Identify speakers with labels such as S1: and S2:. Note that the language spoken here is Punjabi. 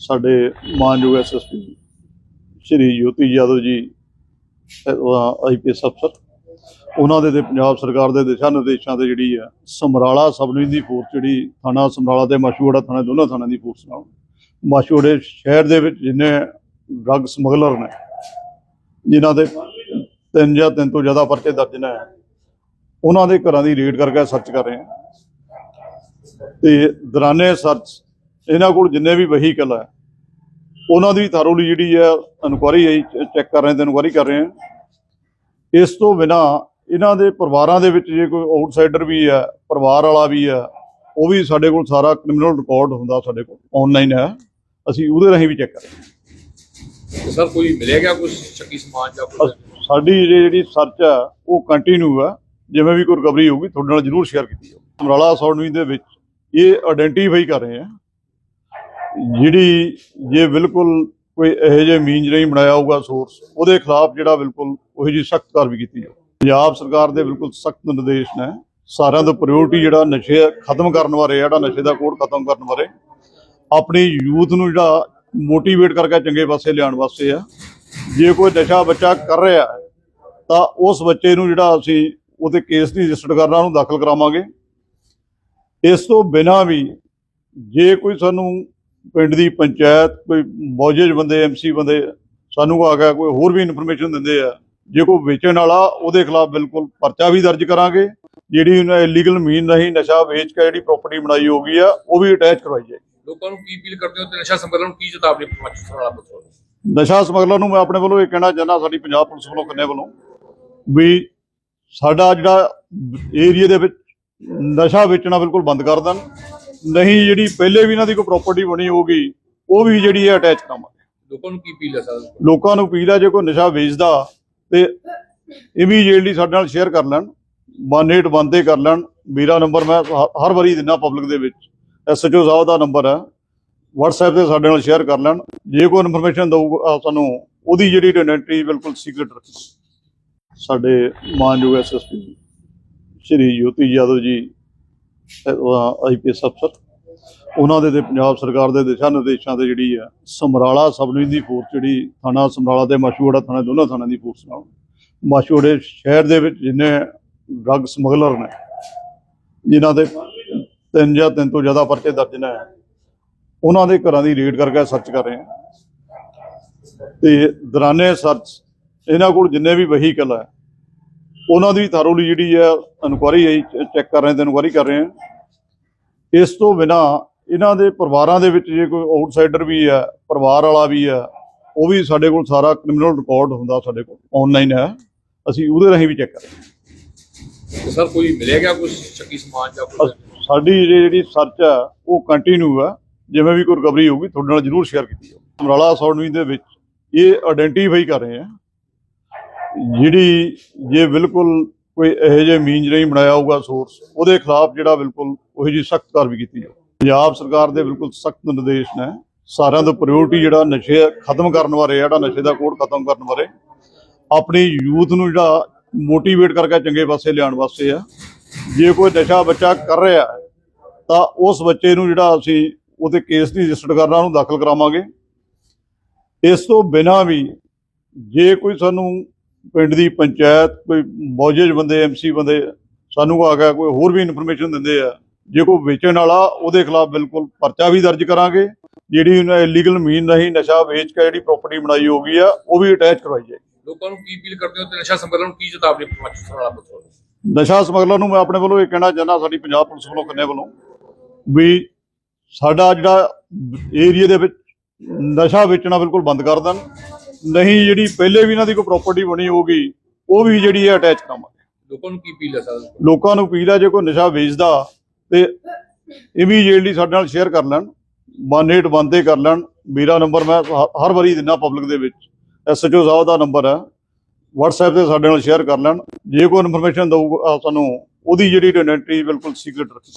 S1: ਸਾਡੇ ਮਾਨਯੋਗ ਐਸਐਸਪੀ ਸ਼੍ਰੀ ਜੋਤੀ ਯਾਦਵ ਜੀ ਆਈਪੀਐਸ ਅਫਸਰ, ਉਹਨਾਂ ਦੇ ਤੇ ਪੰਜਾਬ ਸਰਕਾਰ ਦੇ ਦਿਸ਼ਾ ਨਿਰਦੇਸ਼ਾਂ ਤੇ ਜਿਹੜੀ ਆ, ਸਮਰਾਲਾ ਸਬ ਡਿਵੀਜ਼ਨ ਦੀ ਫੋਰਸ ਜਿਹੜੀ ਥਾਣਾ ਸਮਰਾਲਾ ਤੇ ਮਾਸ਼ੂਵਾੜਾ ਥਾਣਾ, ਦੋਨਾਂ ਥਾਣਿਆਂ ਦੀ ਫੋਰਸ ਨਾਲ। ਮਾਸ਼ੂਵਾੜੇ ਸ਼ਹਿਰ ਦੇ ਵਿੱਚ ਜਿੰਨੇ ਡਰੱਗ ਸਮਗਲਰ ਨੇ, ਜਿਨ੍ਹਾਂ ਦੇ ਤਿੰਨ ਜਾਂ ਤਿੰਨ ਤੋਂ ਜ਼ਿਆਦਾ ਪਰਚੇ ਦਰਜ ਨੇ, ਉਹਨਾਂ ਦੇ ਘਰਾਂ ਦੀ ਰੇਡ ਕਰਕੇ ਸਰਚ ਕਰ ਰਹੇ ਹਾਂ ਤੇ ਦੌਰਾਨੇ ਸਰਚ ਇਹਨਾਂ ਕੋਲ ਜਿੰਨੇ ਵੀ ਵਹੀਕਲ ਹੈ ਉਹਨਾਂ ਦੀ ਥਾਰੋਲੀ ਜਿਹੜੀ ਹੈ ਇਨਕੁਆਰੀ ਹੈ ਚੈੱਕ ਕਰ ਰਹੇ ਤੇ ਇਨਕੁਆਰੀ ਕਰ ਰਹੇ ਹਾਂ। ਇਸ ਤੋਂ ਬਿਨਾ ਇਹਨਾਂ ਦੇ ਪਰਿਵਾਰਾਂ ਦੇ ਵਿੱਚ ਜੇ ਕੋਈ ਆਊਟਸਾਈਡਰ ਵੀ ਹੈ ਪਰਿਵਾਰ ਵਾਲਾ ਵੀ ਹੈ ਉਹ ਵੀ ਸਾਡੇ ਕੋਲ ਸਾਰਾ ਕ੍ਰਿਮੀਨਲ ਰਿਕਾਰਡ ਹੁੰਦਾ ਸਾਡੇ ਕੋਲ ਆਨਲਾਈਨ ਹੈ। ਅਸੀਂ ਉਹਦੇ ਰਾਹੀਂ ਵੀ ਚੈੱਕ ਕਰ ਰਹੇ
S2: ਸਰ ਕੋਈ ਮਿਲਿਆ ਗਿਆ ਕੁਝ ਸ਼ੱਕੀ ਸਮਾਨ ਜਾਂ ਕੁਝ
S1: ਸਾਡੀ ਜਿਹੜੀ ਜਿਹੜੀ ਸਰਚ ਹੈ ਉਹ ਕੰਟੀਨਿਊ ਹੈ। ਜਿਵੇਂ ਵੀ ਕੋਈ ਰਿਕਵਰੀ ਹੋਊਗੀ ਤੁਹਾਡੇ ਨਾਲ ਜ਼ਰੂਰ ਸ਼ੇਅਰ ਕੀਤੀ ਜਾਊਗੀ। ਸਮਰਾਲਾ ਸੌਂਡਵੀ ਦੇ ਵਿੱਚ ਇਹ ਆਇਡੈਂਟੀਫਾਈ ਕਰ ਰਹੇ ਹਾਂ। ਜਿਹੜੀ ਜੇ ਬਿਲਕੁਲ ਕੋਈ ਇਹੋ ਜਿਹੇ ਮੀਨਜ ਨਹੀਂ ਬਣਾਇਆ ਹੋਊਗਾ ਸੋਰਸ ਉਹਦੇ ਖਿਲਾਫ ਜਿਹੜਾ ਬਿਲਕੁਲ ਉਹੀ ਜੀ ਸਖਤ ਕਾਰਵਾਈ ਕੀਤੀ ਜਾਵੇ ਪੰਜਾਬ ਸਰਕਾਰ ਦੇ ਬਿਲਕੁਲ ਸਖਤ ਨਿਰਦੇਸ਼ ਨੇ, ਸਾਰਿਆਂ ਦਾ ਪ੍ਰਾਇੋਰਟੀ ਜਿਹੜਾ ਨਸ਼ੇ ਖਤਮ ਕਰਨ ਬਾਰੇ ਜਿਹੜਾ ਨਸ਼ੇ ਦਾ ਕੋਡ ਖਤਮ ਕਰਨ ਬਾਰੇ, ਆਪਣੀ ਯੂਥ ਨੂੰ ਜਿਹੜਾ ਮੋਟੀਵੇਟ ਕਰਕੇ ਚੰਗੇ ਪਾਸੇ ਲਿਆਉਣ ਵਾਸਤੇ ਆ। ਜੇ ਕੋਈ ਨਸ਼ਾ ਬੱਚਾ ਕਰ ਰਿਹਾ, ਤਾਂ ਉਸ ਬੱਚੇ ਨੂੰ ਜਿਹੜਾ ਅਸੀਂ ਉਹਦੇ ਕੇਸ ਦੀ ਰਜਿਸਟਰ ਕਰਨਾ, ਉਹਨੂੰ ਦਾਖਲ ਕਰਾਵਾਂਗੇ। ਇਸ ਤੋਂ ਬਿਨਾਂ ਵੀ ਜੇ ਕੋਈ ਸਾਨੂੰ ਪਿੰਡ ਦੀ ਪੰਚਾਇਤ ਕੋਈ ਮੌਜੂਦ ਬੰਦੇ ਐਮਸੀ ਬੰਦੇ ਸਾਨੂੰ ਆ ਗਿਆ ਕੋਈ ਹੋਰ ਵੀ ਇਨਫੋਰਮੇਸ਼ਨ ਦਿੰਦੇ ਆ। ਜੇ ਕੋਈ ਵੇਚਣ ਵਾਲਾ ਉਹਦੇ ਖਿਲਾਫ ਬਿਲਕੁਲ ਪਰਚਾ ਵੀ ਦਰਜ ਕਰਾਂਗੇ। ਜਿਹੜੀ ਉਹਨਾਂ ਇਲੀਗਲ ਮੀਨ ਨਹੀਂ ਨਸ਼ਾ ਵੇਚ ਕੇ ਜਿਹੜੀ ਪ੍ਰਾਪਰਟੀ ਬਣਾਈ ਹੋਗੀ ਆ ਉਹ ਵੀ ਅਟੈਚ ਕਰਵਾਈ ਜਾਏ
S2: ਲੋਕਾਂ ਨੂੰ ਕੀ ਅਪੀਲ ਕਰਦੇ ਹੋ ਤੇ ਨਸ਼ਾ ਸੰਬੰਧਨ ਨੂੰ ਕੀ ਚੇਤਾਵਨੀ ਪਹੁੰਚ ਸੁਣਾਉਣਾ ਪੁੱਛੋ।
S1: ਨਸ਼ਾ ਸਮਗਲਰ ਨੂੰ ਮੈਂ ਆਪਣੇ ਵੱਲੋਂ ਇਹ ਕਹਿਣਾ ਚਾਹੁੰਦਾ ਸਾਡੀ ਪੰਜਾਬ ਪੁਲਿਸ ਵੱਲੋਂ ਕੰਨੇ ਵੱਲੋਂ ਵੀ ਸਾਡਾ ਜਿਹੜਾ ਏਰੀਆ ਦੇ ਵਿੱਚ ਨਸ਼ਾ ਵੇਚਣਾ ਬਿਲਕੁਲ ਬੰਦ ਕਰ ਦੇਣ। ਨਹੀਂ ਜਿਹੜੀ ਪਹਿਲੇ ਵੀ ਇਹਨਾਂ ਦੀ ਕੋਈ ਪ੍ਰਾਪਰਟੀ ਬਣੀ ਹੋਊਗੀ ਉਹ ਵੀ ਜਿਹੜੀ ਹੈ ਅਟੈਚ ਕਰਾਵਾਂਗੇ
S2: ਲੋਕਾਂ ਨੂੰ ਕੀ ਅਪੀਲ ਹੈ ਸਰ
S1: ਲੋਕਾਂ ਨੂੰ ਅਪੀਲ ਹੈ ਜੇ ਕੋਈ ਨਸ਼ਾ ਵੇਚਦਾ ਤੇ ਇਮੀਡੀਏਟਲੀ ਸਾਡੇ ਨਾਲ ਸ਼ੇਅਰ ਕਰ ਲੈਣ 18 ਤੇ ਕਰ ਲੈਣ। ਮੇਰਾ ਨੰਬਰ ਮੈਂ ਹਰ ਵਾਰੀ ਦਿੰਦਾ ਪਬਲਿਕ ਦੇ ਵਿੱਚ। ਐਸਐਚਓ ਸਾਹਿਬ ਦਾ ਨੰਬਰ ਹੈ। WhatsApp ਤੇ ਸਾਡੇ ਨਾਲ ਸ਼ੇਅਰ ਕਰ ਲੈਣ। ਜੇ ਕੋਈ ਇਨਫੋਰਮੇਸ਼ਨ ਦਊਗਾ ਸਾਨੂੰ ਉਹਦੀ ਜਿਹੜੀ ਆਇਡੈਂਟੀ ਬਿਲਕੁਲ ਸੀਕ੍ਰੀਟ ਰੱਖੀ। ਸਾਡੇ ਮਾਨਯੋਗ ਐਸਐਸਪੀ ਸ਼੍ਰੀ ਜੋਤੀ ਯਾਦਵ ਜੀ ਆਈਪੀਐਸ ਅਫਸਰ। ਉਹਨਾਂ ਦੇ ਤੇ ਪੰਜਾਬ ਸਰਕਾਰ ਦੇ ਦਿਸ਼ਾ ਨਿਰਦੇਸ਼ਾਂ ਤੇ ਜਿਹੜੀ ਆ, ਸਮਰਾਲਾ ਸਬ ਡਿਵੀਜ਼ਨ ਦੀ ਫੋਰਸ, ਜਿਹੜੀ ਥਾਣਾ ਸਮਰਾਲਾ ਤੇ ਮਾਸ਼ੂੜਾ ਥਾਣਾ, ਦੋਨਾਂ ਥਾਣਿਆਂ ਦੀ ਫੋਰਸ ਨਾਲ। ਮਾਸ਼ੂੜੇ ਸ਼ਹਿਰ ਦੇ ਵਿੱਚ ਜਿੰਨੇ ਡਰੱਗ ਸਮਗਲਰ ਨੇ, ਜਿਨ੍ਹਾਂ ਦੇ ਤਿੰਨ ਜਾਂ ਤਿੰਨ ਤੋਂ ਜ਼ਿਆਦਾ ਪਰਚੇ ਦਰਜ ਨੇ, ਉਹਨਾਂ ਦੇ ਘਰਾਂ ਦੀ ਰੇਡ ਕਰਕੇ ਸਰਚ ਕਰ ਰਹੇ ਹਾਂ। ਤੇ ਦੌਰਾਨੇ ਸਰਚ, ਇਹਨਾਂ ਕੋਲ ਜਿੰਨੇ ਵੀ ਵਹੀਕਲ ਹੈ ਉਹਨਾਂ ਦੀ ਥਾਰੋਲੀ ਜਿਹੜੀ ਹੈ ਇਨਕੁਆਰੀ ਹੈ ਚੈੱਕ ਕਰ ਰਹੇ ਤੇ ਇਨਕੁਆਰੀ ਕਰ ਰਹੇ ਹਾਂ। ਇਸ ਤੋਂ ਬਿਨਾ ਇਹਨਾਂ ਦੇ ਪਰਿਵਾਰਾਂ ਦੇ ਵਿੱਚ ਜੇ ਕੋਈ ਆਊਟਸਾਈਡਰ ਵੀ ਹੈ ਪਰਿਵਾਰ ਵਾਲਾ ਵੀ ਹੈ ਉਹ ਵੀ ਸਾਡੇ ਕੋਲ ਸਾਰਾ ਕ੍ਰਿਮੀਨਲ ਰਿਕਾਰਡ ਹੁੰਦਾ ਸਾਡੇ ਕੋਲ ਆਨਲਾਈਨ ਹੈ। ਅਸੀਂ ਉਹਦੇ ਰਾਹੀਂ ਵੀ ਚੈੱਕ ਕਰ ਰਹੇ
S2: ਸਰ ਕੋਈ ਮਿਲਿਆ ਗਿਆ ਕੁਝ ਸ਼ੱਕੀ ਸਮਾਨ ਜਾਂ ਕੁਝ
S1: ਸਾਡੀ ਜਿਹੜੀ ਜਿਹੜੀ ਸਰਚ ਹੈ ਉਹ ਕੰਟੀਨਿਊ ਹੈ। ਜਿਵੇਂ ਵੀ ਕੋਈ ਰਿਕਵਰੀ ਹੋਊਗੀ ਤੁਹਾਡੇ ਨਾਲ ਜ਼ਰੂਰ ਸ਼ੇਅਰ ਕੀਤੀ ਜਾਊਗੀ ਸਮਰਾਲਾ ਸੌਂਡਵੀ ਦੇ ਵਿੱਚ ਇਹ ਆਇਡੈਂਟੀਫਾਈ ਕਰ ਰਹੇ ਹਾਂ। ਜਿਹੜੀ ਜੇ ਬਿਲਕੁਲ ਕੋਈ ਇਹੋ ਜਿਹੇ ਮੀਨਜ ਨਹੀਂ ਬਣਾਇਆ ਹੋਊਗਾ ਸੋਰਸ ਉਹਦੇ ਖਿਲਾਫ ਜਿਹੜਾ ਬਿਲਕੁਲ ਉਹੀ ਜੀ ਸਖਤ ਕਾਰਵਾਈ ਕੀਤੀ ਜਾਵੇ ਪੰਜਾਬ ਸਰਕਾਰ ਦੇ ਬਿਲਕੁਲ ਸਖਤ ਨਿਰਦੇਸ਼ ਨੇ, ਸਾਰਿਆਂ ਦਾ ਪ੍ਰਾਇੋਰਟੀ ਜਿਹੜਾ ਨਸ਼ੇ ਖਤਮ ਕਰਨ ਬਾਰੇ ਜਿਹੜਾ ਨਸ਼ੇ ਦਾ ਕੋਡ ਖਤਮ ਕਰਨ ਬਾਰੇ, ਆਪਣੀ ਯੂਥ ਨੂੰ ਜਿਹੜਾ ਮੋਟੀਵੇਟ ਕਰਕੇ ਚੰਗੇ ਪਾਸੇ ਲਿਆਉਣ ਵਾਸਤੇ ਆ। ਜੇ ਕੋਈ ਨਸ਼ਾ ਬੱਚਾ ਕਰ ਰਿਹਾ, ਤਾਂ ਉਸ ਬੱਚੇ ਨੂੰ ਜਿਹੜਾ ਅਸੀਂ ਉਹਦੇ ਕੇਸ ਦੀ ਰਜਿਸਟਰ ਕਰਨਾ, ਉਹਨੂੰ ਦਾਖਲ ਕਰਾਵਾਂਗੇ। ਇਸ ਤੋਂ ਬਿਨਾਂ ਵੀ ਜੇ ਕੋਈ ਸਾਨੂੰ ਪਿੰਡ ਦੀ ਪੰਚਾਇਤ ਕੋਈ ਮੌਜੂਦ ਬੰਦੇ ਐਮਸੀ ਬੰਦੇ ਸਾਨੂੰ ਆ ਗਿਆ ਕੋਈ ਹੋਰ ਵੀ ਇਨਫੋਰਮੇਸ਼ਨ ਦਿੰਦੇ ਆ। ਜੇ ਕੋਈ ਵੇਚਣ ਵਾਲਾ ਉਹਦੇ ਖਿਲਾਫ ਬਿਲਕੁਲ ਪਰਚਾ ਵੀ ਦਰਜ ਕਰਾਂਗੇ। ਜਿਹੜੀ ਉਹਨਾਂ ਇਲੀਗਲ ਮੀਨ ਨਹੀਂ ਨਸ਼ਾ ਵੇਚ ਕੇ ਜਿਹੜੀ ਪ੍ਰਾਪਰਟੀ ਬਣਾਈ ਹੋਗੀ ਆ ਉਹ ਵੀ ਅਟੈਚ ਕਰਵਾਈ ਜਾਏ
S2: ਲੋਕਾਂ ਨੂੰ ਕੀ ਅਪੀਲ ਕਰਦੇ ਹੋ ਤੇ ਨਸ਼ਾ ਸੰਬੰਧਨ ਨੂੰ ਕੀ ਚੇਤਾਵਨੀ ਪਹੁੰਚ ਸੁਣਾਉਣਾ ਪੁੱਛੋ
S1: ਨਸ਼ਾ ਸਮਗਲਰ ਨੂੰ ਮੈਂ ਆਪਣੇ ਵੱਲੋਂ ਇਹ ਕਹਿਣਾ ਚਾਹੁੰਦਾ ਸਾਡੀ ਪੰਜਾਬ ਪੁਲਿਸ ਵੱਲੋਂ ਕੰਨੇ ਵੱਲੋਂ ਵੀ ਸਾਡਾ ਜਿਹੜਾ ਏਰੀਆ ਦੇ ਵਿੱਚ ਨਸ਼ਾ ਵੇਚਣਾ ਬਿਲਕੁਲ ਬੰਦ ਕਰ ਦੇਣ। ਨਹੀਂ ਜਿਹੜੀ ਪਹਿਲੇ ਵੀ ਇਹਨਾਂ ਦੀ ਕੋਈ ਪ੍ਰਾਪਰਟੀ ਬਣੀ ਹੋਊਗੀ ਉਹ ਵੀ ਜਿਹੜੀ ਹੈ ਅਟੈਚ ਕਰਾਵਾਂਗੇ
S2: ਲੋਕਾਂ ਨੂੰ ਕੀ ਅਪੀਲ ਹੈ ਸਰ
S1: ਲੋਕਾਂ ਨੂੰ ਅਪੀਲ ਹੈ ਜੇ ਕੋਈ ਨਸ਼ਾ ਵੇਚਦਾ ਤੇ ਇਮੀਡੀਏਟਲੀ ਸਾਡੇ ਨਾਲ ਸ਼ੇਅਰ ਕਰ ਲੈਣ 18 ਤੇ ਕਰ ਲੈਣ। ਮੇਰਾ ਨੰਬਰ ਮੈਂ ਹਰ ਵਾਰੀ ਦਿੰਦਾ ਪਬਲਿਕ ਦੇ ਵਿੱਚ। ਐਸਐਚਓ ਸਾਹਿਬ ਦਾ ਨੰਬਰ ਹੈ। WhatsApp ਤੇ ਸਾਡੇ ਨਾਲ ਸ਼ੇਅਰ ਕਰ ਲੈਣ। ਜੇ ਕੋਈ ਇਨਫੋਰਮੇਸ਼ਨ ਦਊਗਾ ਸਾਨੂੰ ਉਹਦੀ ਜਿਹੜੀ ਆਇਡੈਂਟੀ ਬਿਲਕੁਲ ਸੀਕ੍ਰੀਟ ਰੱਖੀ।